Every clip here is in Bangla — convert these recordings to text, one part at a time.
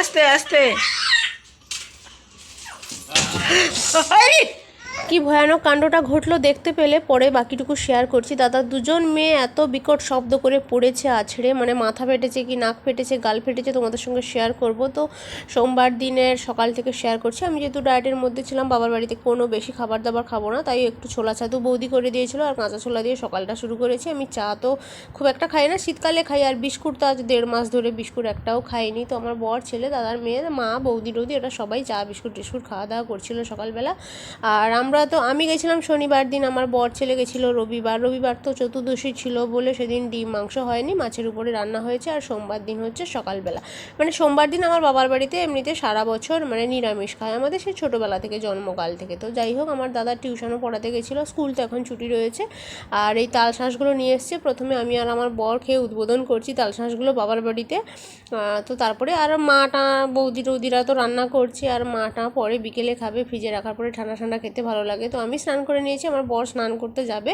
আস্তে আস্তে। কি ভয়ানক কাণ্ডটা ঘটলো দেখতে পেলে পরে বাকিটুকু শেয়ার করছি। দাদা, দুজন মেয়ে এত বিকট শব্দ করে পড়েছে আছড়ে মানে মাথা ফেটেছে কি, নাক ফেটেছে, গাল ফেটেছে, তোমাদের সঙ্গে শেয়ার করব। তো সোমবার দিনের সকাল থেকে শেয়ার করছি। আমি যেহেতু ডায়েটের মধ্যে ছিলাম, বাবার বাড়িতে কোনো বেশি খাবার দাবার খাব না, তাই একটু ছোলা ছাতু বৌদি করে দিয়েছিল আর কাঁচা ছোলা দিয়ে সকালটা শুরু করেছি। আমি চা তো খুব একটা খাই না, শীতকালে খাই আর বিস্কুট তো আজ দেড় মাস ধরে বিস্কুট একটাও খাইনি। তো আমার বর, ছেলে, দাদার মেয়ে, মা, বৌদি, টৌদি ওটা সবাই চা, বিস্কুট টিস্কুট খাওয়া দাওয়া করছিল সকালবেলা। আর আমরা তো, আমি গেছিলাম শনিবার দিন, আমার বর ছেলে গেছিল রবিবার। রবিবার তো চতুর্দশী ছিল বলে সেদিন ডিম, মাংস হয়নি, মাছের উপরে রান্না হয়েছে আর সোমবার দিন হচ্ছে সকালবেলা। মানে সোমবার দিন আমার বাবার বাড়িতে এমনিতে সারা বছর মানে নিরামিষ খায়। আমাদের সেই ছোটোবেলা থেকে, জন্মকাল থেকে। তো যাই হোক, আমার দাদা টিউশনও পড়াতে গেছিল, স্কুল তো এখন ছুটি রয়েছে। আর এই তাল শাঁসগুলো নিয়ে এসছে, প্রথমে আমি আর আমার বর খেয়ে উদ্বোধন করছি তাল শাঁসগুলো বাবার বাড়িতে। তো তারপরে আর মাটা, বৌদি টৌদিরা তো রান্না করছে, আর মাটা পরে বিকেলে খাবে, ফ্রিজে রাখার পরে ঠান্ডা ঠান্ডা খেতে ভালো লাগে। তো আমি স্নান করে নিয়েছি, আমার বর স্নান করতে যাবে।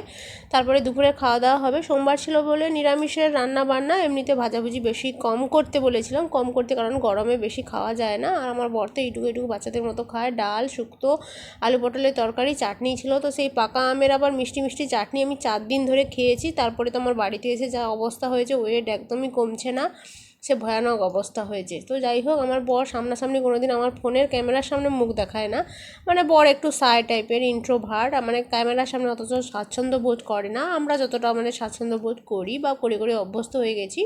তারপরে দুপুরে খাওয়া দাওয়া হবে। সোমবার ছিল বলে নিরামিষের রান্না বান্না এমনিতে ভাজাভুজি বেশি কম করতে বলেছিলাম। কম করতে কারণ গরমে বেশি খাওয়া যায় না। আর আমার বর তো এইটুকু এইটুকু বাচ্চাদের মতো খায়। ডাল, শুক্তো, আলু পটলের তরকারি, চাটনি ছিল। তো সেই পাকা আমের আবার মিষ্টি মিষ্টি চাটনি আমি চার দিন ধরে খেয়েছি। তারপরে তো আমার বাড়িতে এসে যা অবস্থা হয়েছে ওয়েট একদমই কমছে না। সে ভয়ানক অবস্থা হয়েছে। তো যাই হোক, আমার বর সামনাসামনি কোনো দিন আমার ফোনের ক্যামেরার সামনে মুখ দেখায় না। মানে বর একটু সাই টাইপের ইন্ট্রোভার্ট মানে ক্যামেরার সামনে অথচ স্বাচ্ছন্দ্য বোধ করে না। আমরা যতটা মানে স্বাচ্ছন্দ্য বোধ করি বা করে করে অভ্যস্ত হয়ে গেছি।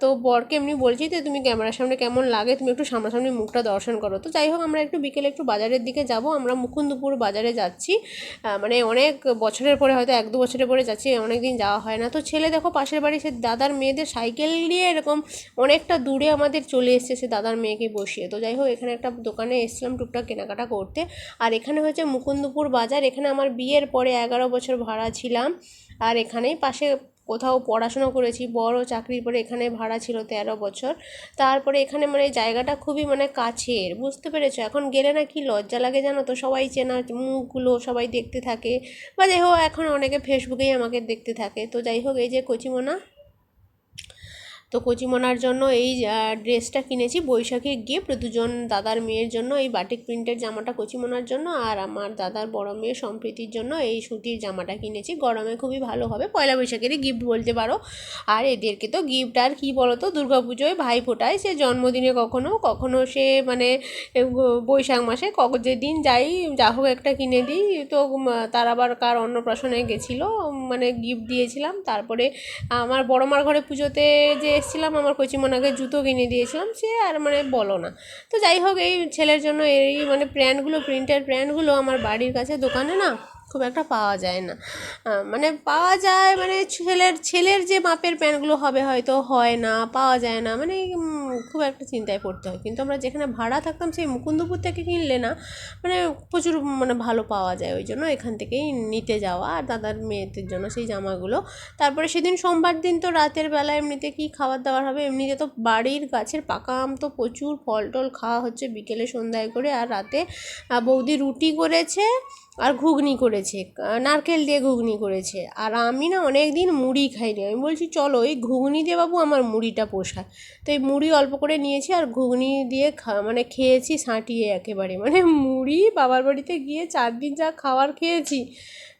তো বরকে এমনি বলছি যে, তুমি ক্যামেরার সামনে কেমন লাগে? তুমি একটু সামনাসামনি মুখটা দর্শন করো। তো যাই হোক, আমরা একটু বিকেলে একটু বাজারের দিকে যাব। আমরা মুকুন্দপুর বাজারে যাচ্ছি। মানে অনেক বছরের পরে হয়তো এক, দু বছরের পরে যাচ্ছি অনেক দিন যাওয়া হয় না। তো ছেলে দেখো, পাশের বাড়ি, সে দাদার মেয়েদের সাইকেল নিয়ে এরকম অনেকটা দূরে আমাদের চলে এসছে সে দাদার মেয়েকে বসিয়ে। তো যাই হোক, এখানে একটা দোকানে এসেছিলাম টুকটাক কেনাকাটা করতে। আর এখানে হচ্ছে মুকুন্দপুর বাজার। এখানে আমার বিয়ের পরে এগারো বছর ভাড়া ছিলাম। আর এখানেই পাশে কোথাও পড়াশোনা করেছি, বড় চাকরির পরে এখানে ভাড়া ছিল তেরো বছর। তারপরে এখানে মানে জায়গাটা খুবই মানে কাছের, বুঝতে পেরেছ? এখন গেলে না কি লজ্জা লাগে জানো তো? সবাই চেনা, মুখগুলো সবাই দেখতে থাকে। বা যাই হোক, এখন অনেকে ফেসবুকেই আমাকে দেখতে থাকে। তো যাই হোক, এই যে কচিমোনা তো কচিমনার জন্য এই ড্রেসটা কিনেছি। বৈশাখীর গিফট, দুজন দাদার মেয়ের জন্য এই বাটিক প্রিন্টের জামাটা কচিমনার জন্য আর আমার দাদার বড় মেয়ে সম্প্রীতির জন্য এই সুতির জামাটা কিনেছি। গরমে খুবই ভালো হবে, পয়লা বৈশাখেরই গিফট বলতে পারো। আর এদেরকে তো গিফট, আর কী বলো তো দুর্গাপুজোয় ভাই ফোটায়, সে জন্মদিনে কখনো কখনো সে মানে বৈশাখ মাসে কখন যেদিন যাই, যা হোক একটা কিনে দিই। তো তার আবার কার অন্নপ্রাশনে গেছিল মানে গিফট দিয়েছিলাম। তারপরে আমার বড় মার ঘরে পুজোতে যে এসেছিলাম আমার কচিমনাকে জুতো কিনে দিয়েছিলাম, সে আর মানে বলো না। তো যাই হোক, এই ছেলের জন্য এই মানে প্যান্টগুলো, প্রিন্টের প্যান্টগুলো আমার বাড়ির কাছে দোকানে না খুব একটা পাওয়া যায় না। মানে পাওয়া যায় মানে ছেলের ছেলের যে মাপের প্যান্টগুলো হবে হয়তো হয় না, পাওয়া যায় না মানে খুব একটা চিন্তায় পড়তে হয়। কিন্তু আমরা যেখানে ভাড়া থাকতাম সেই মুকুন্দপুর থেকে কিনলে না মানে প্রচুর মানে ভালো পাওয়া যায় ওই জন্য এখান থেকেই নিতে যাওয়া। আর দাদার মেয়েদের জন্য সেই জামাগুলো। তারপরে সেদিন সোমবার দিন তো রাতের বেলা এমনিতে কি খাবার দাবার হবে? এমনিতে তো বাড়ির গাছের পাকা আম তো প্রচুর, ফল টল খাওয়া হচ্ছে বিকেলে সন্ধ্যায় করে। আর রাতে বৌদি রুটি করেছে। আর ঘুগনি করেছে নারকেল দিয়ে ঘুগনি করেছে। আর আমি না অনেক দিন মুড়ি খাইনি। আমি বলছি, চলো এই ঘুগনি দিয়ে বাবু আমার মুড়িটা পোষায় তো এই মুড়ি অল্প করে নিয়েছি আর ঘুগনি দিয়ে খা মানে খেয়েছি সাঁটিয়ে একেবারে। মানে মুড়ি বাবার বাড়িতে গিয়ে চার দিন যা খাওয়ার খেয়েছি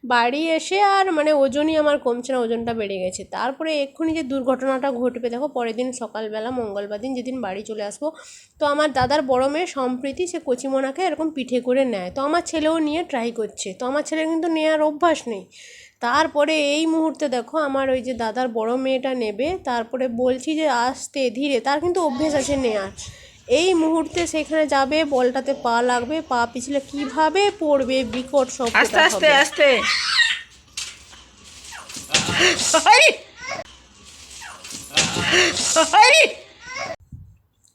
বাড়ি এসে আর মানে ওজনই আমার কমছে না, ওজনটা বেড়ে গেছে। তারপরে এক্ষুনি যে দুর্ঘটনাটা ঘটবে, দেখো পরের দিন সকালবেলা, মঙ্গলবার দিন যেদিন বাড়ি চলে আসব, তো আমার দাদার বড় মেয়ে সম্প্রীতি সে কচিমোনাকে এরকম পিঠে করে নেয়। তো আমার ছেলেও নিয়ে ট্রাই করছে। তো আমার ছেলের কিন্তু নেওয়ার অভ্যাস নেই। তারপরে এই মুহূর্তে দেখো আমার ওই যে দাদার বড় মেয়েটা নেবে, তারপরে বলছি যে, আস্তে, ধীরে। তার কিন্তু অভ্যেস আছে নেওয়ার এই মুহূর্তে সেখানে যাবে বলটাতে পা লাগবে পা পিছলে কীভাবে পড়বে বিকট শব্দ আস্তে আস্তে আস্তে।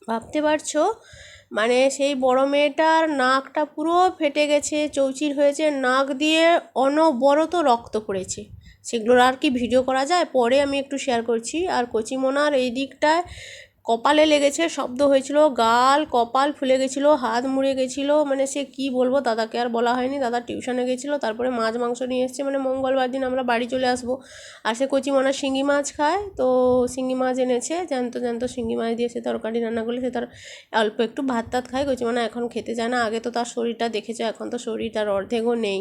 ভাবতে পারছ? মানে সেই বড় মেয়েটার নাকটা পুরো ফেটে গেছে চৌচির হয়েছে নাক দিয়ে অনবরত রক্ত পড়েছে। সেগুলোর আর কি ভিডিও করা যায়? পরে আমি একটু শেয়ার করছি। আর কচিমোনার এই দিকটায় কপালে লেগেছে, শব্দ হয়েছিল, গাল, কপাল ফুলে গেছিল, হাত মুড়ে গেছিল মানে সে কি বলব দাদাকে আর বলা হয়নি। দাদা টিউশনে গেছিল, তারপরে মাছ, মাংস নিয়ে এসছে মানে মঙ্গলবার দিন আমরা বাড়ি চলে আসব। আর সে কচি মনা শিঙ্গি মাছ খায়, তো শিঙ্গি মাছ এনেছে, জ্যান্ত জ্যান্ত শিঙ্গি মাছ দিয়ে সে তরকারি রান্না করলে সে তার অল্প একটু ভাত টাত খায়। কচি মনা এখন খেতে চায় না, আগে তো তার শরীরটা দেখেছে, এখন তো শরীর তার অর্ধেকও নেই।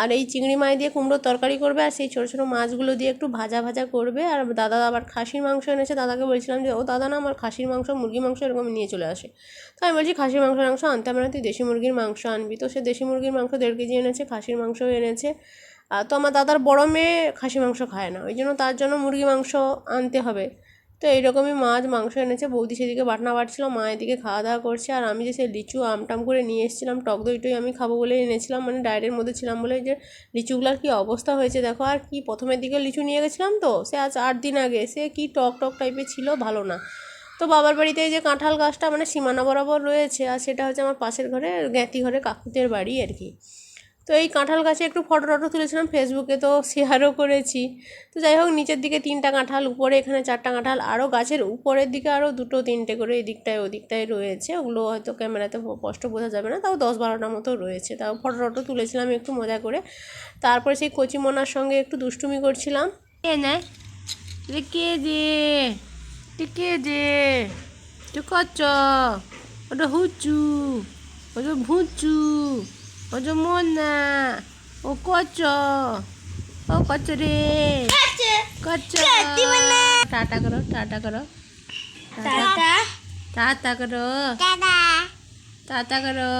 আর এই চিংড়ি মাছ দিয়ে কুমড়োর তরকারি করবে, আর সেই ছোটো ছোটো মাছগুলো দিয়ে একটু ভাজা ভাজা করবে। আর দাদা আবার খাসির মাংস এনেছে, দাদাকে বলছিলাম যে, ও দাদা না আমার খাসির মাংস মুরগি মাংস এরকম নিয়ে চলে আসে। তো আমি বলছি, খাসির মাংস মাংস আনতে না, তুই দেশি মুরগির মাংস আনবি। তো সে দেশি মুরগির মাংস দেড় কেজি এনেছে, খাসির মাংসও এনেছে। আর তো আমার দাদার বড় মেয়ে খাসি মাংস খায় না, ওই জন্য তার জন্য মুরগি মাংস আনতে হবে। তো এইরকমই মাছ, মাংস এনেছে, বৌদি সেদিকে বাটনা বাটছিল, মা এদিকে খাওয়া দাওয়া করছে, আর আমি যে সে লিচু আমটাম করে নিয়ে এসেছিলাম, টক দই টই আমি খাব বলে এনেছিলাম মানে ডায়েটের মধ্যে ছিলাম বলে যে, লিচুগুলার কি অবস্থা হয়েছে দেখো, আর কি প্রথমের দিকে লিচু নিয়ে গেছিলাম তো, সে আজ আট দিন আগে, সে কি টক টক টাইপের ছিল ভালো না। তো বাবার বাড়িতে এই যে কাঁঠাল গাছটা মানে সীমানা বরাবর রয়েছে আর সেটা হচ্ছে আমার পাশের ঘরে, জ্ঞাতি ঘরে কাকুদের বাড়ি আর কি। তো এই কাঁঠাল গাছে একটু ফটো টটো তুলেছিলাম ফেসবুকে তো শেয়ারও করেছি। তো যাই হোক, নিচের দিকে তিনটা কাঁঠাল, উপরে এখানে চারটা কাঁঠাল, আরও গাছের উপরের দিকে আরও দুটো তিনটে করে এই দিকটায় ওদিকটায় রয়েছে। ওগুলো হয়তো ক্যামেরাতে স্পষ্ট বোঝা যাবে না, তাও দশ বারোটা মতো রয়েছে। তাও ফটো টটো তুলেছিলাম একটু মজা করে। তারপরে সেই কচিমোনার সঙ্গে একটু দুষ্টুমি করছিলাম। এ নেয়? কে যে? কে যে কচ্ছ ওটা হুচু ওটা ভুচু ওটা মনা ও কচ্ছ ও কচ্ছ রে কচ্ছ টাটা করো টাটা করো টাটা টাটা করো টাটা করো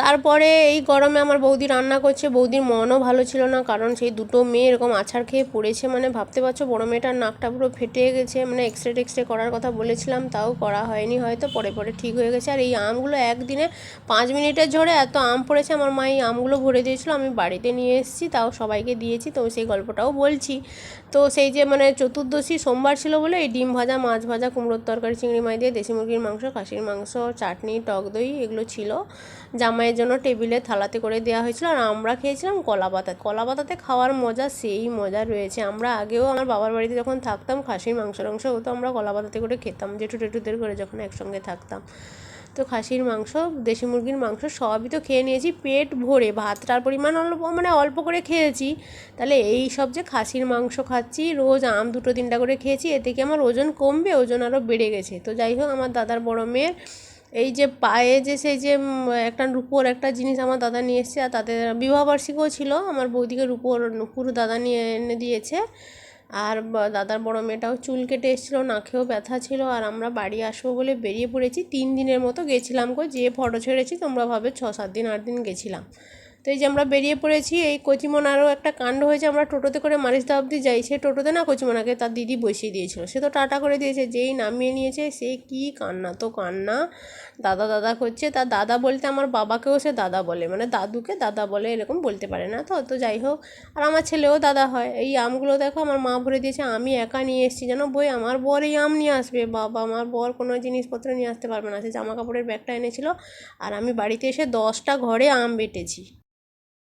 তারপরে এই গরমে আমার বৌদি রান্না করছে, বৌদির মনও ভালো ছিল না, কারণ সেই দুটো মেয়ে এরকম আছাড় খেয়ে পড়েছে মানে ভাবতে পারছ বড়ো মেয়েটার নাকটা পুরো ফেটে গেছে মানে এক্স রে টেক্স রে করার কথা বলেছিলাম, তাও করা হয়নি হয়তো, পরে পরে ঠিক হয়ে গেছে, আর এই আমগুলো একদিনে পাঁচ মিনিটের ঝড়ে এত আম পড়েছে, আমার মা এই আমগুলো ভরে দিয়েছিলো, আমি বাড়িতে নিয়ে এসেছি, তাও সবাইকে দিয়েছি, তো সেই গল্পটাও বলছি। তো সেই যে মানে চতুর্দশী সোমবার ছিল বলে এই ডিম ভাজা, মাছ ভাজা, কুমড়োর তরকারি, চিংড়ি মাছ দিয়ে দেশি মুরগির মাংস, খাসির মাংস, চাটনি, টক দই এগুলো ছিল জামাইয়ের জন্য টেবিলে থালাতে করে দেওয়া হয়েছিল আর আমরা খেয়েছিলাম কলা পাতা। কলা পাতাতে খাওয়ার মজা সেই মজা রয়েছে। আমরা আগেও আমার বাবার বাড়িতে যখন থাকতাম, খাসির মাংস টাংস হতো, আমরা কলা পাতাতে করে খেতাম, জেঠু টেটুদের করে যখন একসঙ্গে থাকতাম। তো খাসির মাংস, দেশি মুরগির মাংস সবই তো খেয়ে নিয়েছি, পেট ভরে ভাতটার পরিমাণ অল্প মানে অল্প করে খেয়েছি। তাহলে এই সব যে খাসির মাংস খাচ্ছি, রোজ আম দুটো তিনটা করে খেয়েছি, এতে কি আমার ওজন কমবে? ওজন আরও বেড়ে গেছে। তো যাই হোক, আমার দাদার বড় মেয়ের এই যে পায়ে যে সেই যে একটা রূপোর একটা জিনিস আমার দাদা নিয়ে এসেছে, আর তাদের বিবাহবার্ষিকীও ছিল, আমার বৌদিকে রূপোর নুপুর দাদা নিয়ে এনে দিয়েছে। আর দাদার বড় মেয়েটাও চুল কেটে এসেছিল, নাকেও ব্যথা ছিল, আর আমরা বাড়ি আসব বলে বেরিয়ে পড়েছি। তিন দিনের মতো গেছিলাম গো যে ফটো ছেড়েছি, তোমরা ভাবে ছ, সাত দিন, আট দিন গেছিলাম। তো এই যে আমরা বেরিয়ে পড়েছি, এই কচিমনারও একটা কাণ্ড হয়েছে, আমরা টোটোতে করে মারিসদা অবধি যাই, সে টোটোতে না কচিমনাকে তার দিদি বসিয়ে দিয়েছিল। সে তো টাটা করে দিয়েছে, যেই নামিয়ে নিয়েছে, সে কি কান্না তো কান্না। দাদা দাদা করছে, তার দাদা বলতে আমার বাবাকেও সে দাদা বলে মানে দাদুকে দাদা বলে, এরকম বলতে পারে না তো তো যাই হোক। আর আমার ছেলেও দাদা হয়, এই আমগুলো দেখো, আমার মা ভরে দিয়েছে, আমি একা নিয়ে এসেছি, যেন বই আমার বর এই আম নিয়ে আসবে, বাবা, আমার বর কোনো জিনিসপত্র নিয়ে আসতে পারবে না, সে জামা কাপড়ের ব্যাগটা এনেছিল, আর আমি বাড়িতে এসে দশটা ঘরে আম বেটেছি।